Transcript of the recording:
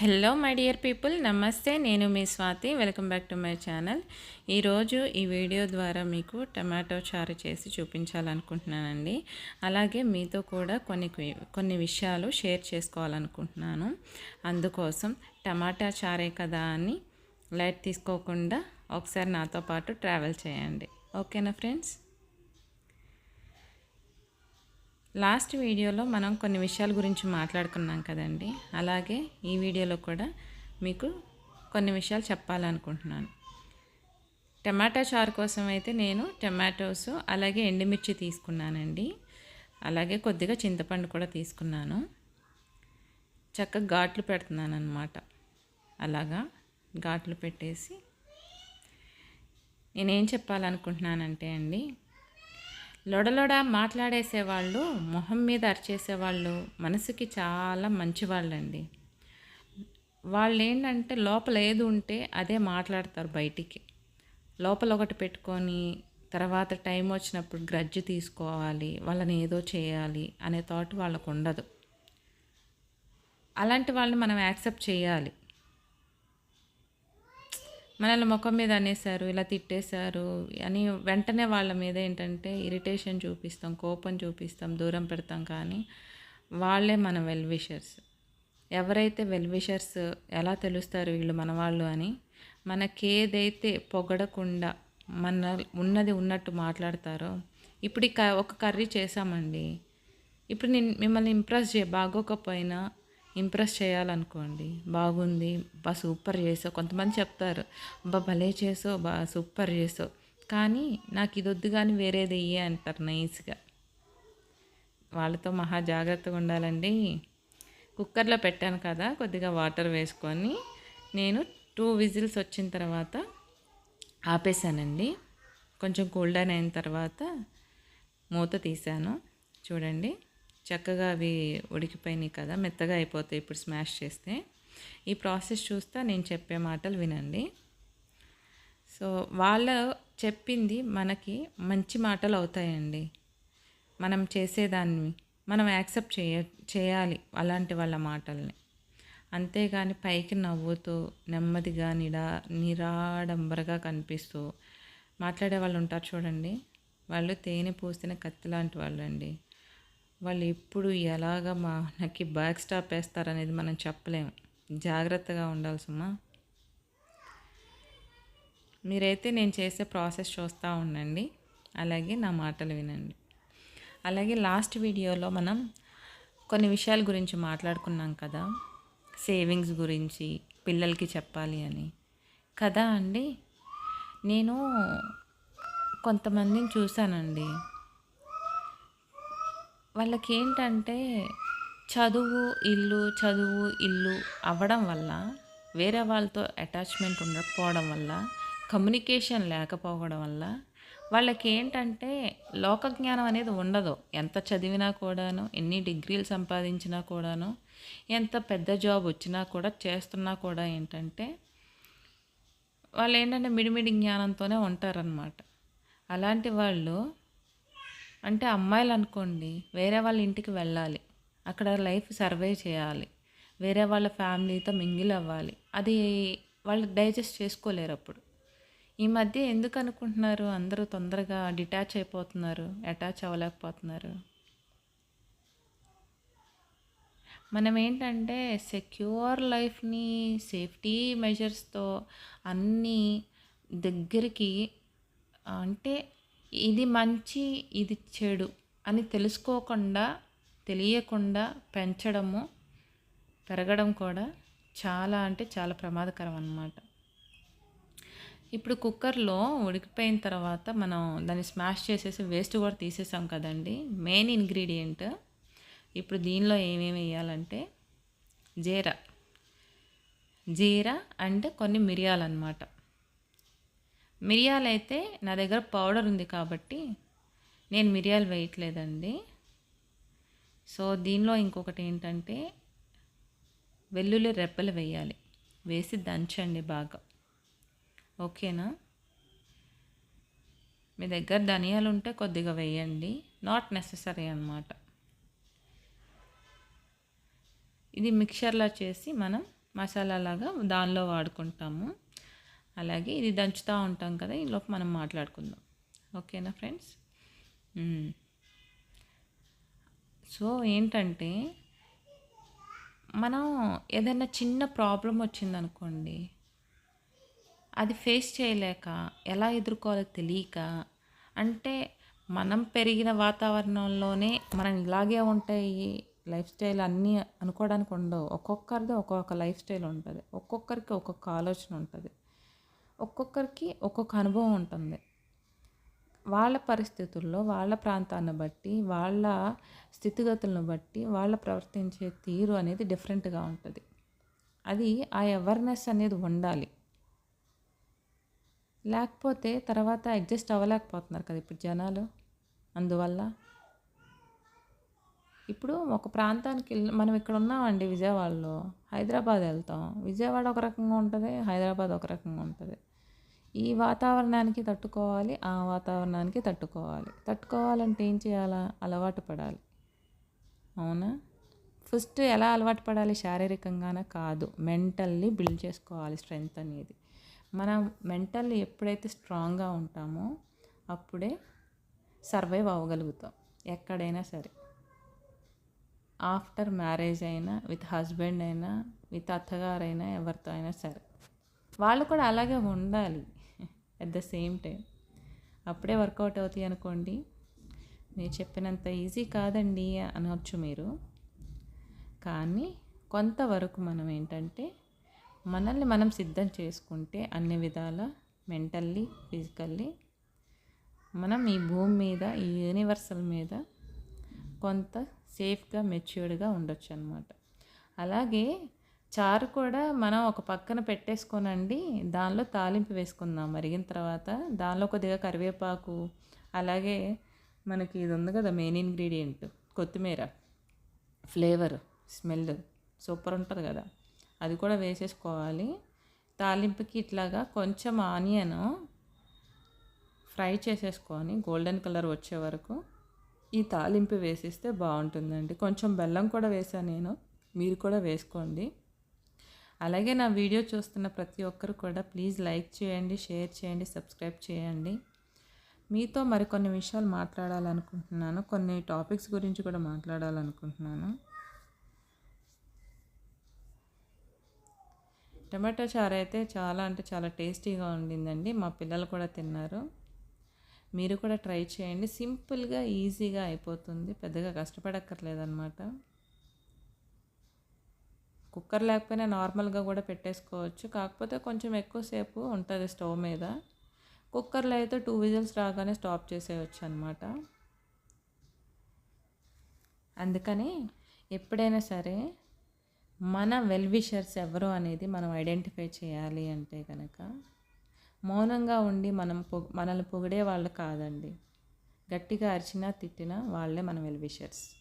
Hello my dear people నమస్తే నేను మీ Swathi welcome back to my channel ఈరోజు ఈ వీడియో ద్వారా మీకు టమాటో చారు చేసి చూపించాలనుకుంటున్నానండి. అలాగే మీతో కూడా కొన్ని కొన్ని విషయాలు షేర్ చేసుకోవాలనుకుంటున్నాను. అందుకోసం టమాటా చారే కదా అని లైట్ తీసుకోకుండా ఒకసారి నాతో పాటు ట్రావెల్ చేయండి. ఓకేనా ఫ్రెండ్స్ లాస్ట్ వీడియోలో మనం కొన్ని విషయాల గురించి మాట్లాడుకున్నాం కదండి. అలాగే ఈ వీడియోలో కూడా మీకు కొన్ని విషయాలు చెప్పాలనుకుంటున్నాను. టమాటా చారు కోసం అయితే నేను టమాటోస్ అలాగే ఎండుమిర్చి తీసుకున్నానండి. అలాగే కొద్దిగా చింతపండు కూడా తీసుకున్నాను. చక్కగా ఘాట్లు పెడుతున్నాను అనమాట అలాగా ఘాట్లు పెట్టేసి నేనేం చెప్పాలనుకుంటున్నానంటే అండి లొడలొడ మాట్లాడేసేవాళ్ళు మొహం మీద అరిచేసేవాళ్ళు మనసుకి చాలా మంచివాళ్ళండి. వాళ్ళు ఏంటంటే లోపల ఏది ఉంటే అదే మాట్లాడతారు బయటికి. లోపల ఒకటి పెట్టుకొని తర్వాత టైం వచ్చినప్పుడు గ్రడ్జ్ తీసుకోవాలి వాళ్ళని ఏదో చేయాలి అనే థాట్ వాళ్ళకు ఉండదు అలాంటి వాళ్ళని మనం యాక్సెప్ట్ చేయాలి. మనల్ని ముఖం మీద అనేసారు ఇలా తిట్టేశారు అని వెంటనే వాళ్ళ మీద ఏంటంటే ఇరిటేషన్ చూపిస్తాం కోపం చూపిస్తాం దూరం పెడతాం. కానీ వాళ్ళే మన వెల్విషర్స్. ఎవరైతే వెల్విషర్స్ ఎలా తెలుస్తారు వీళ్ళు మన వాళ్ళు అని? మనకేదైతే పొగడకుండా మన ఉన్నది ఉన్నట్టు మాట్లాడతారో ఇప్పుడు ఒక కర్రీ చేసామండి ఇప్పుడు నేను మిమ్మల్ని ఇంప్రెస్ చే బాగోకపోయినా ఇంప్రెస్ చేయాలనుకోండి. బాగుంది. బా సూపర్ చేసావు. కొంతమంది చెప్తారు బా భలే చేసావు బా సూపర్ చేసావు. కానీ నాకు ఇది వద్దు కానీ వేరేది ఇయ్యే అంటారు నైస్గా. వాళ్ళతో మహా జాగ్రత్తగా ఉండాలండి. కుక్కర్లో పెట్టాను కదా కొద్దిగా వాటర్ వేసుకొని నేను టూ విజిల్స్ వచ్చిన తర్వాత ఆపేసానండి కొంచెం కూల్ డౌన్ అయిన తర్వాత మూత తీశాను. చూడండి. చక్కగా అవి ఉడికిపోయినాయి కదా మెత్తగా అయిపోతాయి ఇప్పుడు స్మాష్ చేస్తే. ఈ ప్రాసెస్ చూస్తా నేను చెప్పే మాటలు వినండి. సో వాళ్ళ చెప్పింది మనకి మంచి మాటలు అవుతాయండి. మనం చేసేదాన్ని మనం యాక్సెప్ట్ చేయ చేయాలి అలాంటి వాళ్ళ మాటల్ని. అంతేగాని పైకి నవ్వుతూ నెమ్మదిగా నిడా నిరాడంబరగా కనిపిస్తూ మాట్లాడే వాళ్ళు ఉంటారు చూడండి. వాళ్ళు తేనె పూసిన కత్తి లాంటి వాళ్ళు అండి వాళ్ళు ఎప్పుడు ఎలాగ మనకి బ్యాక్ స్టాప్ వేస్తారనేది మనం చెప్పలేము జాగ్రత్తగా ఉండాల్సమ్మా మీరైతే నేను చేసే ప్రాసెస్ చూస్తూ ఉండండి. అలాగే నా మాటలు వినండి. అలాగే లాస్ట్ వీడియోలో మనం కొన్ని విషయాల గురించి మాట్లాడుకున్నాం కదా. సేవింగ్స్ గురించి పిల్లలకి చెప్పాలి అని. కదా అండి? నేను కొంతమందిని చూశానండి. వాళ్ళకి ఏంటంటే చదువు ఇల్లు చదువు ఇల్లు అవ్వడం వల్ల వేరే వాళ్ళతో అటాచ్మెంట్ ఉండకపోవడం వల్ల కమ్యూనికేషన్ లేకపోవడం వల్ల వాళ్ళకి ఏంటంటే లోక జ్ఞానం అనేది ఉండదు. ఎంత చదివినా కూడాను ఎన్ని డిగ్రీలు సంపాదించినా కూడాను ఎంత పెద్ద జాబ్ వచ్చినా కూడా చేస్తున్నా కూడా ఏంటంటే వాళ్ళు ఏంటంటే మిడిమిడి జ్ఞానంతోనే ఉంటారనమాట అలాంటి వాళ్ళు అంటే అమ్మాయిలు అనుకోండి వేరే వాళ్ళ ఇంటికి వెళ్ళాలి. అక్కడ లైఫ్ సర్వే చేయాలి. వేరే వాళ్ళ ఫ్యామిలీతో మింగిల్ అవ్వాలి. అది వాళ్ళు డైజెస్ట్ చేసుకోలేరు అప్పుడు. ఈ మధ్య ఎందుకు అనుకుంటున్నారు? అందరూ తొందరగా డిటాచ్ అయిపోతున్నారు. అటాచ్ అవ్వలేకపోతున్నారు. మనం ఏంటంటే సెక్యూర్ లైఫ్ని సేఫ్టీ మెజర్స్తో అన్నీ దగ్గరికి అంటే ఇది మంచి ఇది చెడు అని తెలుసుకోకుండా తెలియకుండా పెంచడము పెరగడం కూడా చాలా అంటే చాలా ప్రమాదకరం అన్నమాట. ఇప్పుడు కుక్కర్లో ఉడికిపోయిన తర్వాత మనం దాన్ని స్మాష్ చేసేసి వేస్ట్ కూడా తీసేసాం కదండి. మెయిన్ ఇంగ్రీడియంట్ ఇప్పుడు దీనిలో ఏమేమి వేయాలంటే జీరా. జీరా అండ్ కొన్ని మిరియాలు అన్నమాట మిరియాలు అయితే నా దగ్గర పౌడర్ ఉంది కాబట్టి నేను మిరియాలు వేయట్లేదండి. సో దీనిలో ఇంకొకటి ఏంటంటే వెల్లుల్లి రెప్పలు వేయాలి. వేసి దంచండి బాగా. ఓకేనా? మీ దగ్గర ధనియాలు ఉంటే కొద్దిగా వేయండి. నాట్ నెససరీ అనమాట ఇది మిక్చర్లా చేసి మనం మసాలా లాగా దానిలో వాడుకుంటాము. అలాగే ఇది దంచుతూ ఉంటాం కదా ఈలోపు మనం మాట్లాడుకుందాం. ఓకేనా ఫ్రెండ్స్? సో ఏంటంటే మనం ఏదైనా చిన్న ప్రాబ్లం వచ్చిందనుకోండి అది ఫేస్ చేయలేక ఎలా ఎదుర్కోవాలో తెలియక అంటే మనం పెరిగిన వాతావరణంలోనే మనం ఇలాగే ఉంటాయి లైఫ్ స్టైల్ అన్నీ అనుకోవడానికి ఉండవు. ఒక్కొక్కరిది ఒక్కొక్క లైఫ్ స్టైల్ ఉంటుంది. ఒక్కొక్కరికి ఒక్కొక్క ఆలోచన ఉంటుంది. ఒక్కొక్కరికి ఒక్కొక్క అనుభవం ఉంటుంది. వాళ్ళ పరిస్థితుల్లో వాళ్ళ ప్రాంతాన్ని బట్టి వాళ్ళ స్థితిగతులను బట్టి వాళ్ళ ప్రవర్తించే తీరు అనేది డిఫరెంట్గా ఉంటుంది. అది ఆ అవేర్నెస్ అనేది ఉండాలి. లేకపోతే తర్వాత అడ్జస్ట్ అవ్వలేకపోతున్నారు కదా ఇప్పుడు జనాలు. అందువల్ల ఇప్పుడు ఒక ప్రాంతానికి వెళ్ళి మనం ఇక్కడ ఉన్నామండి విజయవాడలో హైదరాబాద్ వెళ్తాం. విజయవాడ ఒక రకంగా ఉంటుంది హైదరాబాద్ ఒక రకంగా ఉంటుంది. ఈ వాతావరణానికి తట్టుకోవాలి ఆ వాతావరణానికి తట్టుకోవాలి. తట్టుకోవాలంటే ఏం చేయాలా? అలవాటు పడాలి. అవునా? ఫస్ట్ ఎలా అలవాటు పడాలి? శారీరకంగానే కాదు మెంటల్లీ బిల్డ్ చేసుకోవాలి స్ట్రెంగ్త్ అనేది. మనం మెంటల్లీ ఎప్పుడైతే స్ట్రాంగ్గా ఉంటామో అప్పుడే సర్వైవ్ అవ్వగలుగుతాం ఎక్కడైనా సరే. ఆఫ్టర్ మ్యారేజ్ అయినా విత్ హస్బెండ్ అయినా విత్ అత్తగారైనా ఎవరితో అయినా సరే. వాళ్ళు కూడా అలాగే ఉండాలి. అట్ ద సేమ్ టైం అప్పుడే వర్కౌట్ అవుతాయి అనుకోండి. మీరు చెప్పినంత ఈజీ కాదండి అనవచ్చు మీరు. కానీ కొంతవరకు మనం ఏంటంటే మనల్ని మనం సిద్ధం చేసుకుంటే అన్ని విధాల మెంటల్లీ ఫిజికల్లీ మనం ఈ భూమి మీద ఈ యూనివర్సల్ మీద కొంత సేఫ్గా మెచ్యూర్డ్గా ఉండొచ్చు అనమాట అలాగే చారు కూడా మనం ఒక పక్కన పెట్టేసుకోనండి దానిలో తాలింపు వేసుకుందాం మరిగిన తర్వాత. దానిలో కొద్దిగా కరివేపాకు అలాగే మనకి ఇది ఉంది కదా మెయిన్ ఇంగ్రీడియంట్ కొత్తిమీర ఫ్లేవర్ స్మెల్ సూపర్ ఉంటుంది కదా. అది కూడా వేసేసుకోవాలి. తాలింపుకి ఇట్లాగా కొంచెం ఆనియన్ ఫ్రై చేసేసుకొని గోల్డెన్ కలర్ వచ్చే వరకు ఈ తాలింపు వేసిస్తే బాగుంటుందండి. కొంచెం బెల్లం కూడా వేసాను నేను. మీరు కూడా వేసుకోండి. అలాగే నా వీడియో చూస్తున్న ప్రతి ఒక్కరు కూడా ప్లీజ్ లైక్ చేయండి షేర్ చేయండి సబ్స్క్రైబ్ చేయండి. మీతో మరికొన్ని విషయాలు మాట్లాడాలనుకుంటున్నాను. కొన్ని టాపిక్స్ గురించి కూడా మాట్లాడాలనుకుంటున్నాను. టమాటో చారు అయితే చాలా అంటే చాలా టేస్టీగా ఉండిందండి. మా పిల్లలు కూడా తిన్నారు. మీరు కూడా ట్రై చేయండి. సింపుల్గా ఈజీగా అయిపోతుంది. పెద్దగా కష్టపడక్కర్లేదన్నమాట. కుక్కర్ లేకపోయినా నార్మల్గా కూడా పెట్టేసుకోవచ్చు. కాకపోతే కొంచెం ఎక్కువసేపు ఉంటుంది స్టవ్ మీద. కుక్కర్లో అయితే టూ విజిల్స్ రాగానే స్టాప్ చేసేయచ్చు అనమాట అందుకని ఎప్పుడైనా సరే మన వెల్ విషర్స్ ఎవరు అనేది మనం ఐడెంటిఫై చేయాలి అంటే కనుక మౌనంగా ఉండి మనం పొ మనల్ని పొగిడే వాళ్ళు కాదండి. గట్టిగా అరిచినా తిట్టినా వాళ్ళే మన వెల్విషర్స్.